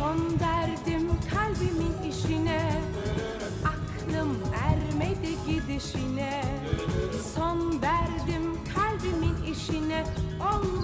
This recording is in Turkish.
Son derdim kalbimin işine. Aklım ermedi gidişine. Son derdim kalbimin işine. Olmaz